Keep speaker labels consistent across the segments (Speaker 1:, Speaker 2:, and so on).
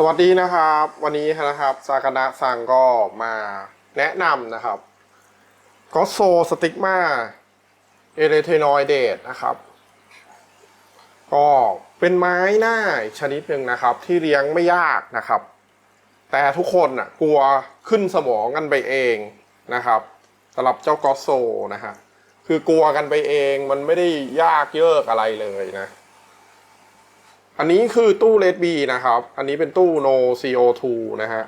Speaker 1: สวัสดีนะครับ วันนี้นะครับซากานะซังก็มาแนะนำนะครับก็โซสติกมาเอเรเทนอยเดตนะครับ ก็เป็นไม้หน้าชนิดหนึ่งนะครับ ที่เลี้ยงไม่ยากนะครับ แต่ทุกคนน่ะกลัวขึ้นสมองกันไปเองนะครับสำหรับเจ้ากอสโซนะฮะคือกลัวกันไปเองมันไม่ได้ยากเยิกอะไรเลยนะ อันนี้คือตู้เลดบีนะครับ อันนี้เป็นตู้ no CO2 นะฮะ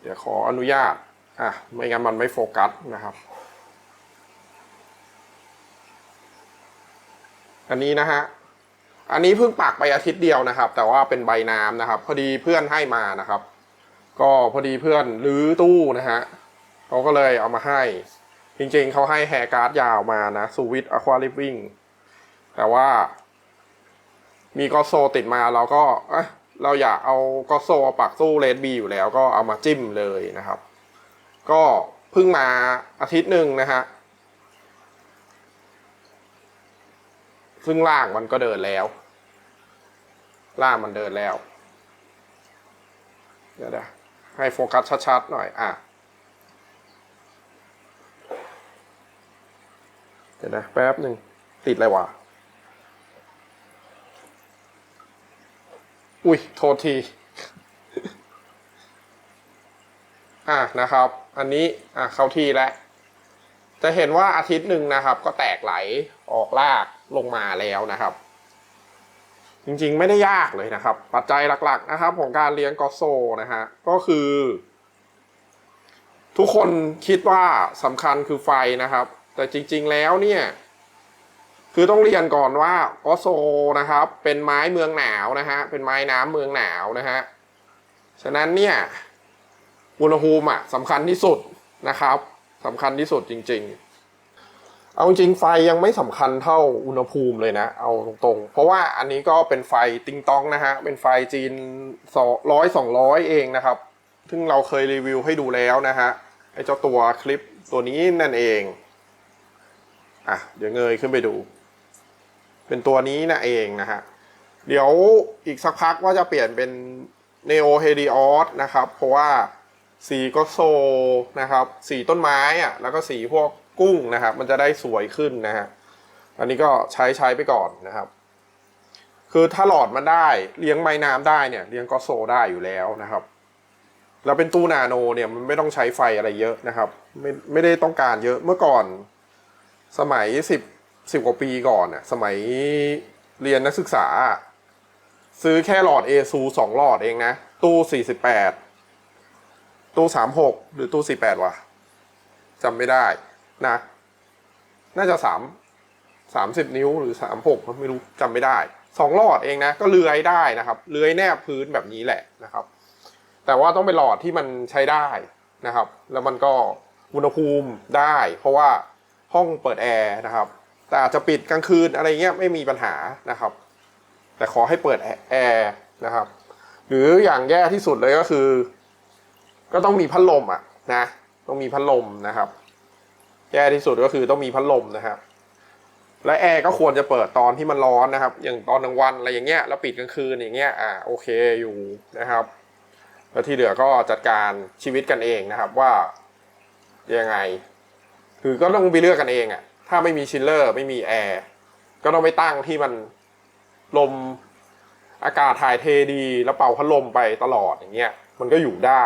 Speaker 1: เดี๋ยวขออนุญาต อะ ไม่งั้นมันไม่โฟกัสนะครับ อันนี้นะฮะ อันนี้เพิ่งปักไปอาทิตย์เดียวนะครับ แต่ว่าเป็นใบน้ำนะครับ พอดีเพื่อนให้มานะครับ ก็พอดีเพื่อนรื้อตู้นะฮะเขาก็เลยเอามาให้ จริงๆเขาให้แฮร์การ์ดยาวมานะ สูวิตอะควาลิฟวิ่ง แต่ว่า มีกอโซติดมาเราก็เอ้ยเราอยากเอากอโซปักตู้เลดบีอยู่แล้วก็เอามาจิ้มเลยนะครับ ก็เพิ่งมาอาทิตย์หนึ่งนะฮะซึ่งล่างมันก็เดินแล้ว ล่างมันเดินแล้ว เดี๋ยวนะให้โฟกัสชัดๆหน่อย อะ เดี๋ยวนะแป๊บหนึ่งติดอะไรวะ อุ้ยโทษที อะนะครับ อันนี้อะเข้าที่แล้ว จะเห็นว่าอาทิตย์หนึ่งนะครับ ก็แตกไหลออกลากลงมาแล้วนะครับ จริงๆไม่ได้ยากเลยนะครับ ปัจจัยหลัก ๆ นะครับ ของการเลี้ยงกอโซนะฮะก็คือ ทุกคนคิดว่าสำคัญคือไฟนะครับ แต่จริง ๆแล้วเนี่ย คือต้องเรียนก่อนว่ากอโซนะครับ เป็นไม้เมืองหนาวนะฮะเป็นไม้น้ำเมืองหนาวนะฮะฉะนั้นเนี่ยอุณหภูมิอะสำคัญที่สุดนะครับสำคัญที่สุดจริง ๆ เอาจริงไฟยังไม่สำคัญเท่าอุณหภูมิเลยนะ เอาตรงๆ เพราะว่าอันนี้ก็เป็นไฟติงตองนะฮะ เป็นไฟจีนสองร้อยสองร้อยเองนะครับ ซึ่งเราเคยรีวิวให้ดูแล้วนะฮะ ไอเจ้าตัวคลิปตัวนี้นั่นเอง อะ เดี๋ยวเงยขึ้นไปดู เป็นตัวนี้นะเองนะฮะ เดี๋ยวอีกสักพักว่าจะเปลี่ยนเป็น Neo Helios นะครับ เพราะว่าสีก็โซนะครับ สีต้นไม้อะแล้วก็สีพวกกุ้งนะครับ มันจะได้สวยขึ้นนะฮะ อันนี้ก็ใช้ใช้ไปก่อนนะครับ คือถ้าหลอดมันได้เลี้ยงไม้น้ำได้เนี่ยเลี้ยงก็โซได้อยู่แล้วนะครับแล้วเป็นตู้นาโนเนี่ยมันไม่ต้องใช้ไฟอะไรเยอะนะครับ ไม่ไม่ได้ต้องการเยอะเมื่อก่อนสมัยสิบ สิบกว่าปีก่อนน่ะสมัยเรียนนักศึกษา ซื้อแค่หลอด a อซูสองหลอดเองนะ ตู้สี่สิบแปดตู้สามหกหรือตู้สี่แปดวะจำไม่ได้นะ น่าจะสามสามสิบนิ้วหรือสามหกไม่รู้จำไม่ได้สองหลอดเองนะก็เลื้อยได้นะครับ เลื้อยแนบพื้นแบบนี้แหละนะครับ แต่ว่าต้องเป็นหลอดที่มันใช้ได้นะครับ แล้วมันก็อุณหภูมิได้ เพราะว่าห้องเปิดแอร์นะครับ แต่อาจจะปิดกลางคืนอะไรเงี้ยไม่มีปัญหานะครับ แต่ขอให้เปิดแอร์นะครับ หรืออย่างแย่ที่สุดเลยก็คือ ก็ต้องมีพัดลมอะนะต้องมีพัดลมนะครับ แย่ที่สุดก็คือต้องมีพัดลมนะครับและแอร์ก็ควรจะเปิดตอนที่มันร้อนนะครับ อย่างตอนกลางวันอะไรอย่างเงี้ยแล้วปิดกลางคืนอย่างเงี้ยอ่าโอเคอยู่นะครับ แล้วที่เหลือก็จัดการชีวิตกันเองนะครับว่ายังไง คือก็ต้องไปเลือกกันเองอะ่ะ ถ้าไม่มีชิลเลอร์ไม่มีแอร์ก็ต้องไปตั้งที่มันลมอากาศถ่ายเทดีแล้วเป่าพัดลมไปตลอดอย่างเงี้ยมันก็อยู่ได้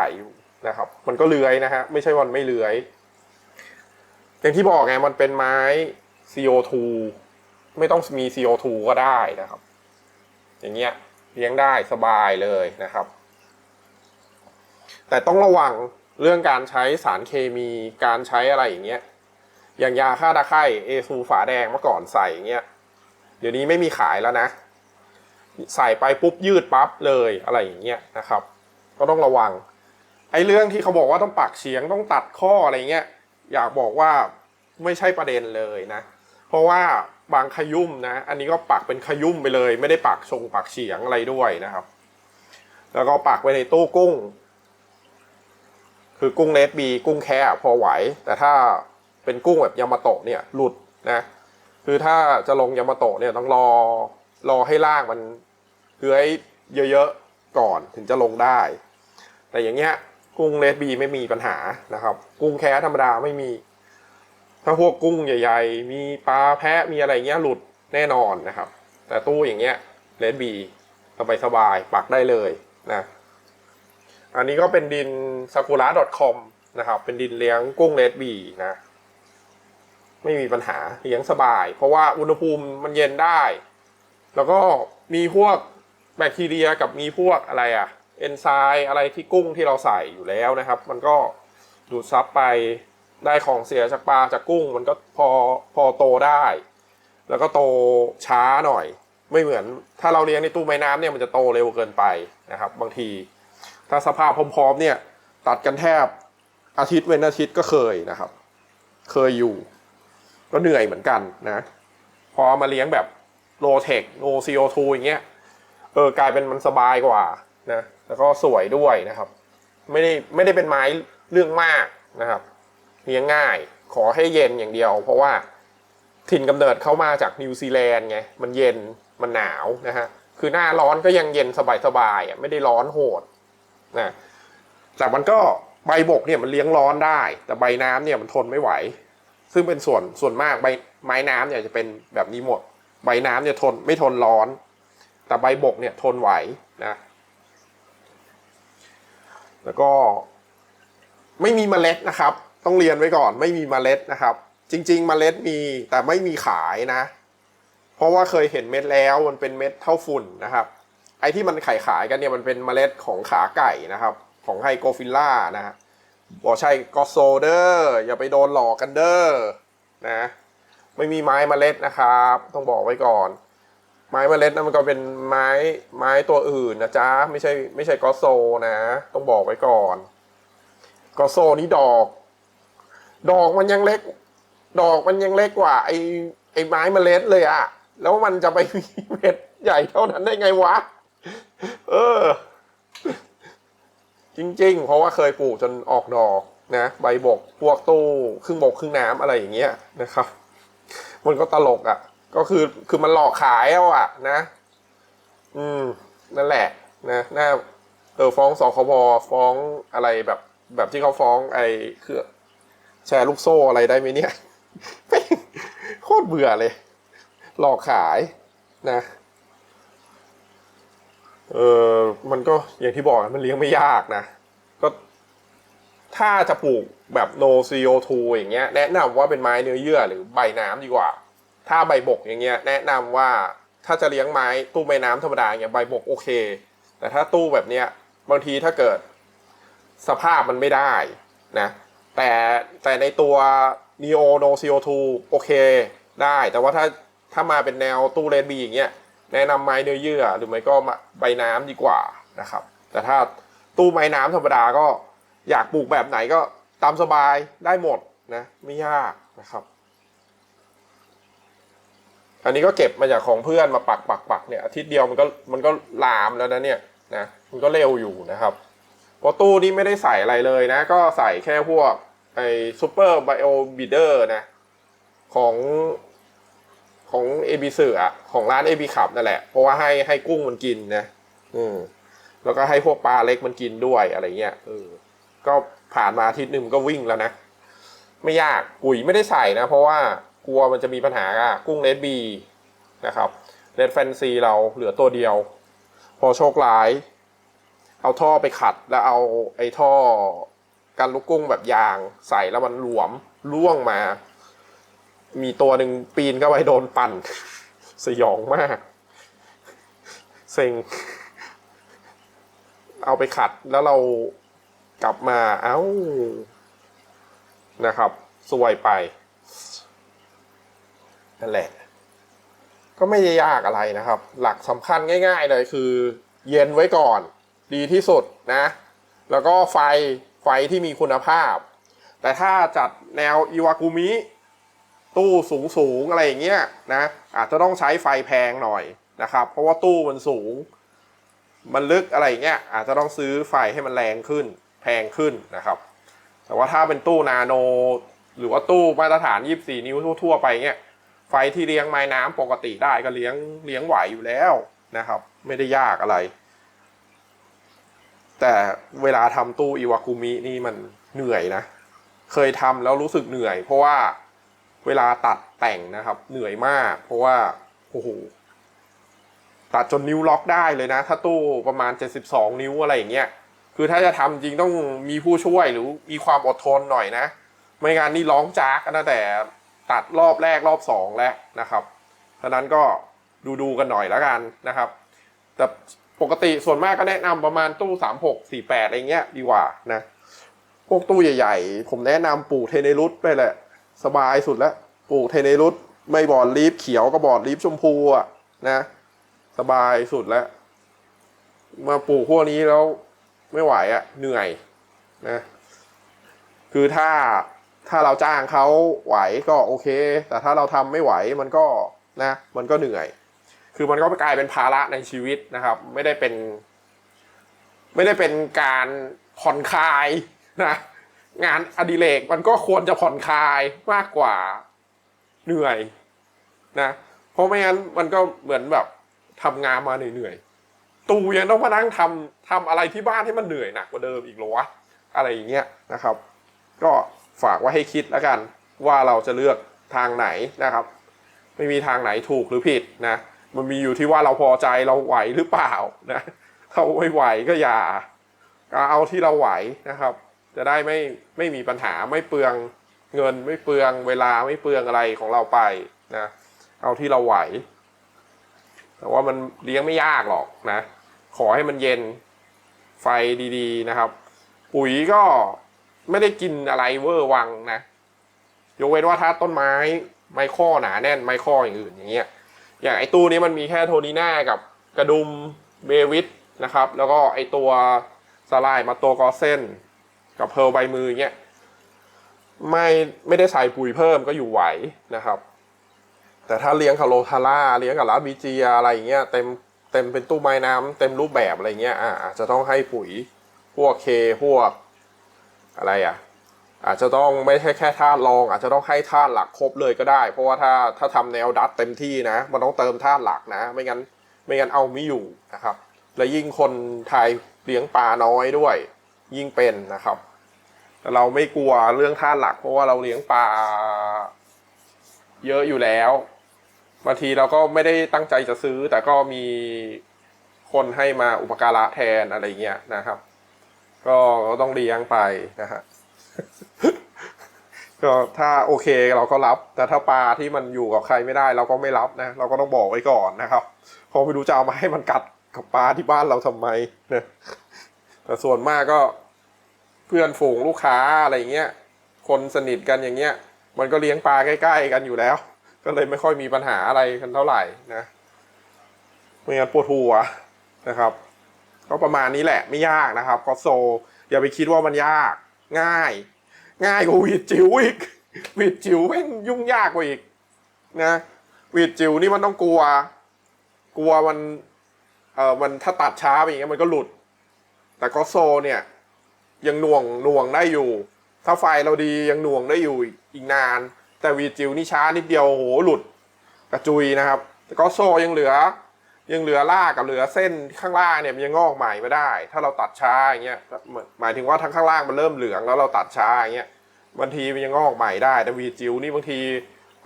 Speaker 1: นะครับ มันก็เลื้อยนะฮะไม่ใช่วันไม่เลื้อย อย่างที่บอกไงมันเป็นไม้ CO2 ไม่ต้องมี CO2 ก็ได้นะครับ อย่างเงี้ยเลี้ยงได้สบายเลยนะครับ แต่ต้องระวังเรื่องการใช้สารเคมีการใช้อะไรอย่างเงี้ย อย่างยาฆ่าตะไคร่เอซูฝาแดงเมื่อก่อนใส่เงี้ย เดี๋ยวนี้ไม่มีขายแล้วนะ ใส่ไปปุ๊บยืดปั๊บเลยอะไรอย่างเงี้ยนะครับ ก็ต้องระวัง ไอ้เรื่องที่เขาบอกว่าต้องปักเฉียงต้องตัดข้ออะไรเงี้ย อยากบอกว่าไม่ใช่ประเด็นเลยนะ เพราะว่าบางขยุ่มนะ อันนี้ก็ปักเป็นขยุ่มไปเลย ไม่ได้ปักชงปักเฉียงอะไรด้วยนะครับ แล้วก็ปักไว้ในตู้กุ้ง คือกุ้งเลดบีกุ้งแค่พอไหว แต่ถ้า เป็นกุ้งแบบยามาโตะเนี่ยหลุดนะคือถ้าจะลงยามาโตะเนี่ยต้องรอรอให้ลางมันเลื้อยเยอะๆก่อนถึงจะลงได้ แต่อย่างเงี้ยกุ้งเลดบีไม่มีปัญหานะครับ กุ้งแค่ธรรมดาไม่มี ถ้าพวกกุ้งใหญ่ ๆ มีปลาแพะมีอะไรเงี้ยหลุดแน่นอนนะครับ แต่ตู้อย่างเงี้ยเลดบีสบายๆปักได้เลยนะอันนี้ก็เป็นดิน sakura.com นะครับ เป็นดินเลี้ยงกุ้งเลดบีนะ ไม่มีปัญหาเลี้ยงสบาย เพราะว่าอุณหภูมิมันเย็นได้ แล้วก็มีพวกแบคทีเรียกับมีพวกอะไรอะเอนไซม์อะไรที่กุ้งที่เราใส่อยู่แล้วนะครับ มันก็ดูดซับไปได้ของเสียจากปลาจากกุ้ง มันก็พอพอโตได้ แล้วก็โตช้าหน่อย ไม่เหมือนถ้าเราเลี้ยงในตู้ไม้น้ำเนี่ยมันจะโตเร็วเกินไปนะครับ บางที ถ้าสภาพพร้อมๆเนี่ยตัดกันแทบอาทิตย์เว้นอาทิตย์ก็เคยนะครับ เคยอยู่ ก็เหนื่อยเหมือนกันนะ พอมาเลี้ยงแบบโลเทคโนซีโอทูอย่างเงี้ยเออกลายเป็นมันสบายกว่านะ แล้วก็สวยด้วยนะครับ ไม่ได้ไม่ได้เป็นไม้เรื่องมากนะครับเลี้ยงง่ายขอให้เย็นอย่างเดียว เพราะว่าถิ่นกำเนิดเข้ามาจากนิวซีแลนด์ไงมันเย็นมันหนาวนะฮะคือหน้าร้อนก็ยังเย็นสบายๆอะไม่ได้ร้อนโหดนะแต่มันก็ใบบกเนี่ยมันเลี้ยงร้อนได้ แต่ใบน้ำเนี่ยมันทนไม่ไหว ซึ่งเป็นส่วนส่วนมากใบไม้น้ำเนี่ยจะเป็นแบบนี้หมด ใบน้ำเนี่ยทนไม่ทนร้อน แต่ใบบกเนี่ยทนไหวนะแล้วก็ไม่มีเมล็ดนะครับ ต้องเรียนไว้ก่อนไม่มีเมล็ดนะครับ จริง ๆ เมล็ดมีแต่ไม่มีขายนะ เพราะว่าเคยเห็นเม็ดแล้วมันเป็นเม็ดเท่าฝุ่นนะครับ ไอ้ที่มันขายขายกันเนี่ยมันเป็นเมล็ดของขาไก่นะครับ ของไฮโกฟิลล่านะฮะ บอกใช่กอโซเดอร์อย่าไปโดนหลอกกันเด้อนะไม่มีไม้มเมล็ดนะครับ ต้องบอกไว้ก่อน ไม้มเมล็ดนั้นมันก็เป็นไม้ไม้ตัวอื่นนะจ๊ะไม่ใช่ไม่ใช่กอโซนะ ต้องบอกไว้ก่อนกอโซนี่ดอก ดอกมันยังเล็ก ดอกมันยังเล็กกว่า ไอ้ไอ้ไม้มเมล็ดเลยอะแล้วมันจะไปมีเม็ดใหญ่เท่านั้นได้ไงวะ เออ จริง ๆ เพราะว่าเคยปลูกจนออกดอกนะใบบกพวกตู้ครึ่งบกครึ่งน้ำอะไรอย่างเงี้ยนะครับ มันก็ตลกอะ่ะ ก็คือคือมันหลอกขายเอาอะนะ อืม นั่นแหละ นะน่าเออฟ้องสคบฟ้องอะไรแบบ แบบที่เขาฟ้องไอ้คือแชร์ลูกโซ่อะไรได้ไหมเนี่ยโคตรเบื่อเลย หลอกขายนะ เออมันก็อย่างที่บอกมันเลี้ยงไม่ยากนะ ก็ถ้าจะปลูกแบบ no CO2 อย่างเงี้ย แนะนำว่าเป็นไม้เนื้อเยื่อหรือใบน้ำดีกว่า ถ้าใบบกอย่างเงี้ย แนะนำว่าถ้าจะเลี้ยงไม้ตู้ใบน้ำธรรมดาอย่างเงี้ยใบบกโอเค แต่ถ้าตู้แบบเนี้ยบางทีถ้าเกิดสภาพมันไม่ได้นะ แต่แต่ในตัว neo no CO2 โอเคได้ แต่ว่าถ้าถ้ามาเป็นแนวตู้เลนบีอย่างเงี้ย แนะนำไม้เนื้อเยื่อหรือไม่ก็ใบน้ำดีกว่านะครับ แต่ถ้าตู้ไม้น้ำธรรมดาก็อยากปลูกแบบไหนก็ตามสบายได้หมดนะไม่ยากนะครับ อันนี้ก็เก็บมาจากของเพื่อนมาปักปักปักเนี่ยอาทิตย์เดียวมันก็มันก็ลามแล้วนะเนี่ยนะมันก็เร็วอยู่นะครับพราะตู้นี้ไม่ได้ใส่อะไรเลยนะ ก็ใส่แค่พวกไอซูเปอร์ไบโอบิเดอร์นะของ ของเอบีเสือของร้านเอบีขับนั่นแหละ เพราะว่าให้ให้กุ้งมันกินนะอืมแล้วก็ให้พวกปลาเล็กมันกินด้วยอะไรเงี้ยเออก็ผ่านมาอาทิตย์หนึ่งก็วิ่งแล้วนะ ไม่ยากปุ๋ยไม่ได้ใส่นะ เพราะว่ากลัวมันจะมีปัญหากับกุ้งเลดบีนะครับเลดแฟนซีเราเหลือตัวเดียว พอโชคร้าย เอาท่อไปขัดแล้วเอาไอ้ท่อกันลูกกุ้งแบบยางใส่แล้วมันหลวมล่วงมา มีตัวหนึ่งปีนเข้าไปโดนปั่น สยองมาก เซ็ง เอาไปขัดแล้วเรากลับมาเอ้า นะครับ สวยไป นั่นแหละ ก็ไม่ยากอะไรนะครับ หลักสำคัญง่ายๆเลยคือ เย็นไว้ก่อน ดีที่สุดนะ แล้วก็ไฟไฟที่มีคุณภาพ แต่ถ้าจัดแนวอิวากุมิ ตู้สูงสูงอะไรอย่างเงี้ยนะอาจจะต้องใช้ไฟแพงหน่อยนะครับ เพราะว่าตู้มันสูง มันลึกอะไรอย่างเงี้ยอาจจะต้องซื้อไฟให้มันแรงขึ้น แพงขึ้นนะครับ แต่ว่าถ้าเป็นตู้นาโน หรือว่าตู้มาตรฐาน 24 นิ้วทั่วๆไปเงี้ยไฟที่เลี้ยงไม้น้ำปกติได้ก็เลี้ยงเลี้ยงไหวอยู่แล้วนะครับ ไม่ได้ยากอะไร แต่เวลาทำตู้อิวากุมินี่มันเหนื่อยนะ เคยทำแล้วรู้สึกเหนื่อย เพราะว่า เวลาตัดแต่งนะครับ เหนื่อยมาก เพราะว่าโอ้โหตัดจนนิ้วล็อกได้เลยนะ ถ้าตู้ประมาณ 72 นิ้วอะไรอย่างเงี้ยคือถ้าจะทำจริงต้องมีผู้ช่วยหรือมีความอดทนหน่อยนะ ไม่งั้นนี่ร้องจากกันะแต่ตัดรอบแรกรอบสองแล้วนะครับฉะนั้นก็ดูดูกันหน่อยแล้วกันนะครับ แต่ปกติส่วนมากก็แนะนำประมาณตู้สามหกสี่แปดอะไรเงี้ยดีกว่านะ พวกตู้ใหญ่ ๆ ผมแนะนำปลูกเทเนรุสไปแหละ สบายสุดแล้วปลูกเทเนรุสไม่บอดลีฟเขียวก็บอดลีฟชมพูอะนะสบายสุดแล้ว มาปลูกพวกนี้แล้วไม่ไหวอะ เหนื่อยนะคือถ้าถ้าเราจ้างเขาไหวก็โอเค แต่ถ้าเราทำไม่ไหวมันก็นะ มันก็เหนื่อย คือมันก็กลายเป็นภาระในชีวิตนะครับ ไม่ได้เป็น ไม่ได้เป็นการผ่อนคลายนะ งานอดิเรกมันก็ควรจะผ่อนคลายมากกว่าเหนื่อยนะ เพราะไม่งั้นมันก็เหมือนแบบทำงานมาเหนื่อยๆตูยังต้องมานั่งทำทำอะไรที่บ้านให้มันเหนื่อยหนักกว่าเดิมอีกหรอวะอะไรอย่างเงี้ยนะครับ ก็ฝากไว้ให้คิดแล้วกัน ว่าเราจะเลือกทางไหนนะครับ ไม่มีทางไหนถูกหรือผิดนะ มันมีอยู่ที่ว่าเราพอใจเราไหวหรือเปล่านะถ้าไม่ไหวก็อย่า เอาที่เราไหวนะครับ จะได้ไม่ไม่มีปัญหาไม่เปลืองเงินไม่เปลืองเวลาไม่เปลืองอะไรของเราไปนะเอาที่เราไหว แต่ว่ามันเลี้ยงไม่ยากหรอกนะ ขอให้มันเย็นไฟดีๆนะครับ ปุ๋ยก็ไม่ได้กินอะไรเวอร์วังนะยกเว้นว่าถ้าต้นไม้ไมโครหนาแน่นไมโครอย่างอื่นอย่างเงี้ยอย่างไอตู้นี้มันมีแค่โทนีน่ากับกระดุมเบวิทนะครับ แล้วก็ไอตัวสลายมาตัวกอเซน กับเพลใบมืออย่างเงี้ยไม่ไม่ได้ใส่ปุ๋ยเพิ่มก็อยู่ไหวนะครับ แต่ถ้าเลี้ยงคาโลทาร่าเลี้ยงกับลาบีเจียอะไรอย่างเงี้ยเต็มเต็มเป็นตู้ไม้น้ำเต็มรูปแบบอะไรเงี้ยอ่าจจะต้องให้ปุ๋ยพวกเคพวกอะไรอะ อาจจะต้องไม่ใช่แค่ธาตุรอง อาจจะต้องให้ธาตุหลักครบเลยก็ได้ เพราะว่าถ้าถ้าทำแนวดัดเต็มที่นะ มันต้องเติมธาตุหลักนะ ไม่งั้นไม่งั้นเอาไม่อยู่นะครับ และยิ่งคนไทยเลี้ยงปลาน้อยด้วย ยิ่งเป็นนะครับ แต่เราไม่กลัวเรื่องธาหลัก เพราะว่าเราเลี้ยงปลาเยอะอยู่แล้วบางทีเราก็ไม่ได้ตั้งใจจะซื้อ แต่ก็มีคนให้มาอุปการะแทนอะไรเงี้ยนะครับ ก็ต้องเลี้ยงไปนะฮะก็ถ้าโอเคเราก็รับ แต่ถ้าปลาที่มันอยู่กับใครไม่ได้ เราก็ไม่รับนะ เราก็ต้องบอกไว้ก่อนนะครับเพราะไม่รู้จะเอามาให้มันกัดกับปลาที่บ้านเราทำไมนะแต่ส่วนมากก็ พื่อนฝูงลูกค้าอะไรเงี้ยคนสนิทกันอย่างเงี้ย มันก็เลี้ยงปลาใกล้ ๆ กันอยู่แล้ว ก็เลยไม่ค่อยมีปัญหาอะไรกันเท่าไหร่นะไม่งั้นปวดหัวนะครับ ก็ประมาณนี้แหละไม่ยากนะครับก็โซ อย่าไปคิดว่ามันยาก ง่าย ง่ายกว่าวีดจิ๋วอีกวีดจิ๋วแม่งยุ่งยากกว่าอีกนะวีดจิ๋วนี่มันต้องกลัว กลัวมันเออมันถ้าตัดช้าไปอย่างเงี้ยมันก็หลุด แต่ก็โซเนี่ย ยังหน่วงหน่วงได้อยู่ ถ้าไฟเราดียังหน่วงได้อยู่อีกนาน แต่วีจิวนี่ช้านิดเดียวโอ้โหหลุดกระจุยนะครับแต่ก็โซยังเหลือ ยังเหลือลากกับเหลือเส้นข้างล่างเนี่ยมันยังงอกใหม่ไม่ได้ ถ้าเราตัดช้าอย่างเงี้ยหมายถึงว่าทั้งข้างล่างมันเริ่มเหลืองแล้วเราตัดช้าอย่างเงี้ยบางทีมันยังงอกใหม่ได้แต่วีจิวนี่บางที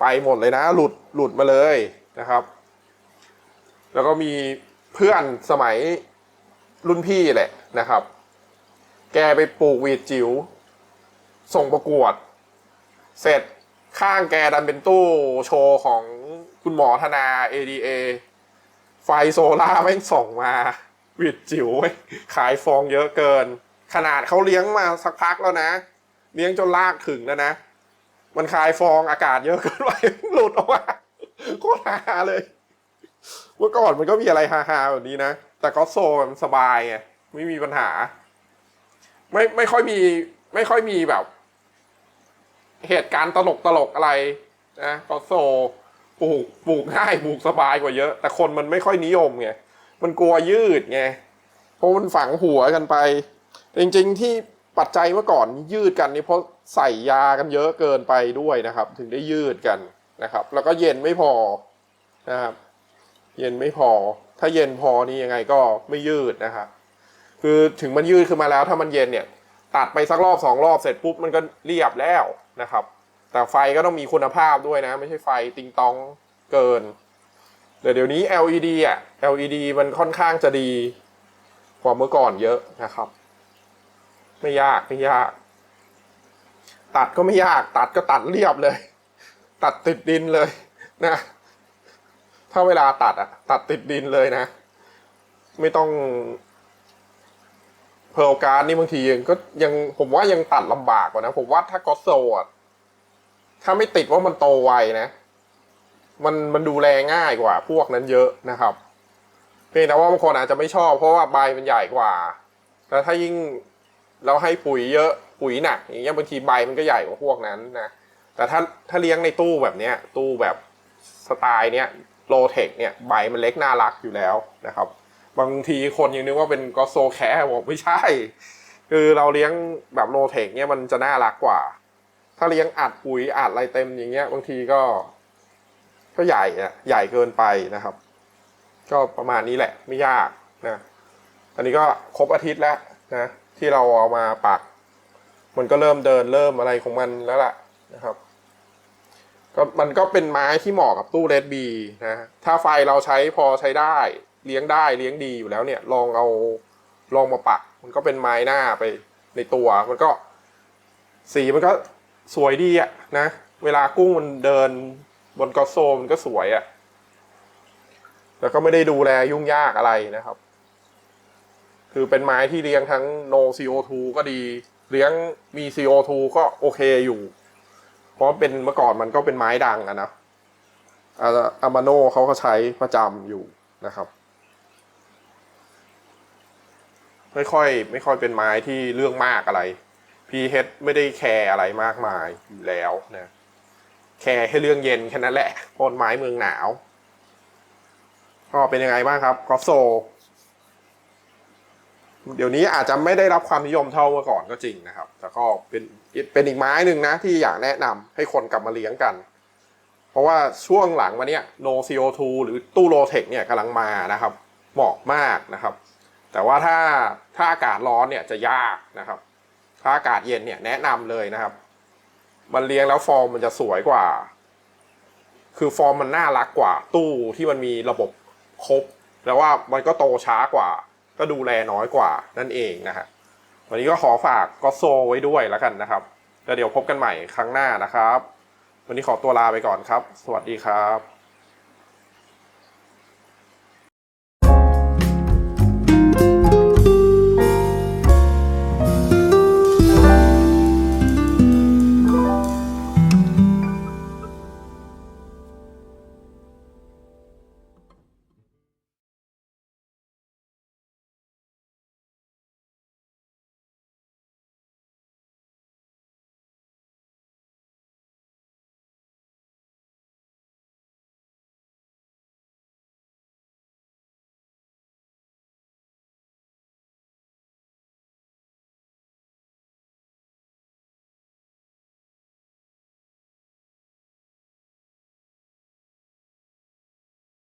Speaker 1: ไปหมดเลยนะ หลุดหลุดมาเลยนะครับ แล้วก็มีเพื่อนสมัยรุ่นพี่แหละนะครับ แกไปปลูกวีดจิวส่งประกวด เสร็จข้างแกดันเป็นตู้โชว์ของคุณหมอธนา ADA ไฟโซล่าร์แม่ส่งมาวิดจิ๋วเว้ยขายฟองเยอะเกิน ขนาดเขาเลี้ยงมาสักพักแล้วนะ เลี้ยงจนลากถึงแล้วนะ มันคายฟองอากาศเยอะเกินไปหลุดออกมาโคตรฮาเลย เมื่อก่อนมันก็มีอะไรฮาๆแบบนี้นะ แต่ก็โซมันสบายไงไม่มีปัญหา ไม่ไม่ค่อยมี ไม่ค่อยมีแบบ เหตุการณ์ตลกตลกอะไรนะก็โซปลูกปลูกง่ายปลูกสบายกว่าเยอะ แต่คนมันไม่ค่อยนิยมไงมันกลัวยืดไงเพราะมันฝังหัวกันไป จริง ๆ ที่ปัจจัยเมื่อก่อนยืดกันนี่เพราะใส่ยากันเยอะเกินไปด้วยนะครับ ถึงได้ยืดกันนะครับ แล้วก็เย็นไม่พอนะครับ เย็นไม่พอ ถ้าเย็นพอนี่ยังไงก็ไม่ยืดนะครับ คือถึงมันยืดขึ้นมาแล้วถ้ามันเย็นเนี่ย ตัดไปสักรอบสองรอบเสร็จปุ๊บมันก็เรียบแล้วนะครับ แต่ไฟก็ต้องมีคุณภาพด้วยนะ ไม่ใช่ไฟติงตองเกินแต่เดี๋ยวนี้ LED อะ LED มันค่อนข้างจะดีกว่าเมื่อก่อนเยอะนะครับ ไม่ยากไม่ยาก ตัดก็ไม่ยาก ตัดก็ตัดเรียบเลย ตัดติดดินเลยนะ ถ้าเวลาตัดอะตัดติดดินเลยนะ ไม่ต้อง เพลการนี่บางทียังก็ยังผมว่ายังตัดลำบากกว่านะ ผมว่าถ้าก็โซอะถ้าไม่ติดว่ามันโตไวนะ มันมันดูแลง่ายกว่า พวกนั้นเยอะนะครับ เพียงแต่ว่าบางคนอาจจะไม่ชอบ เพราะว่าใบมันใหญ่กว่า แล้วถ้ายิ่งเราให้ปุ๋ยเยอะปุ๋ยหนักอย่างเงี้ยบางทีใบมันก็ใหญ่กว่าพวกนั้นนะแต่ถ้าถ้าเลี้ยงในตู้แบบเนี้ย ตู้แบบสไตล์เนี้ยโลเทคเนี่ยใบมันเล็กน่ารักอยู่แล้วนะครับ บางทีคนยังนึกว่าเป็นกอโซแคร์บอกไม่ใช่ คือเราเลี้ยงแบบโลเทคเนี่ยมันจะน่ารักกว่า ถ้าเลี้ยงอัดปุ๋ยอัดอะไรเต็มอย่างเงี้ย บางทีก็ก็ใหญ่อะใหญ่เกินไปนะครับ ก็ประมาณนี้แหละไม่ยากนะอันนี้ก็ครบอาทิตย์แล้วนะที่เราเอามาปัก มันก็เริ่มเดินเริ่มอะไรของมันแล้วล่ะนะครับก็มันก็เป็นไม้ที่เหมาะกับตู้เลดบีนะถ้าไฟเราใช้พอใช้ได้ เลี้ยงได้เลี้ยงดีอยู่แล้วเนี่ย ลองเอาลองมาปัก มันก็เป็นไม้หน้าไปในตัวมันก็ สีมันก็สวยดีอะนะ เวลากุ้งมันเดินบนกอโซมันก็สวยอะแล้วก็ไม่ได้ดูแลยุ่งยากอะไรนะครับ คือเป็นไม้ที่เลี้ยงทั้ง no CO2 ก็ดี เลี้ยงมี CO2 ก็โอเคอยู่ เพราะเป็นเมื่อก่อนมันก็เป็นไม้ดังอะนะอามาโนเขาก็ใช้ประจำอยู่นะครับ ไม่ค่อยไม่ค่อยเป็นไม้ที่เรื่องมากอะไร พีเฮดไม่ได้แคร์อะไรมากมายอยู่แล้วนะแคร์แค่เรื่องเย็นแค่นั้นแหละเพราะไม้เมืองหนาวก็เป็นยังไงบ้างครับกอโซ เดี๋ยวนี้อาจจะไม่ได้รับความนิยมเท่าเมื่อก่อนก็จริงนะครับ แต่ก็เป็นเป็นอีกไม้หนึ่งนะ ที่อยากแนะนำให้คนกลับมาเลี้ยงกัน เพราะว่าช่วงหลังมาเนี้ย no CO2 หรือตู้โลเทคเนี่ยกำลังมานะครับ เหมาะมากนะครับ แต่ว่าถ้าถ้าอากาศร้อนเนี่ยจะยากนะครับ ถ้าอากาศเย็นเนี่ยแนะนำเลยนะครับ มันเลี้ยงแล้วฟอร์มมันจะสวยกว่า คือฟอร์มมันน่ารักกว่า ตู้ที่มันมีระบบครบ แล้วว่ามันก็โตช้ากว่า ก็ดูแลน้อยกว่านั่นเองนะฮะวันนี้ก็ขอฝากก็โซไว้ด้วยแล้วกันนะครับแล้วเดี๋ยวพบกันใหม่ครั้งหน้านะครับ วันนี้ขอตัวลาไปก่อนครับ สวัสดีครับ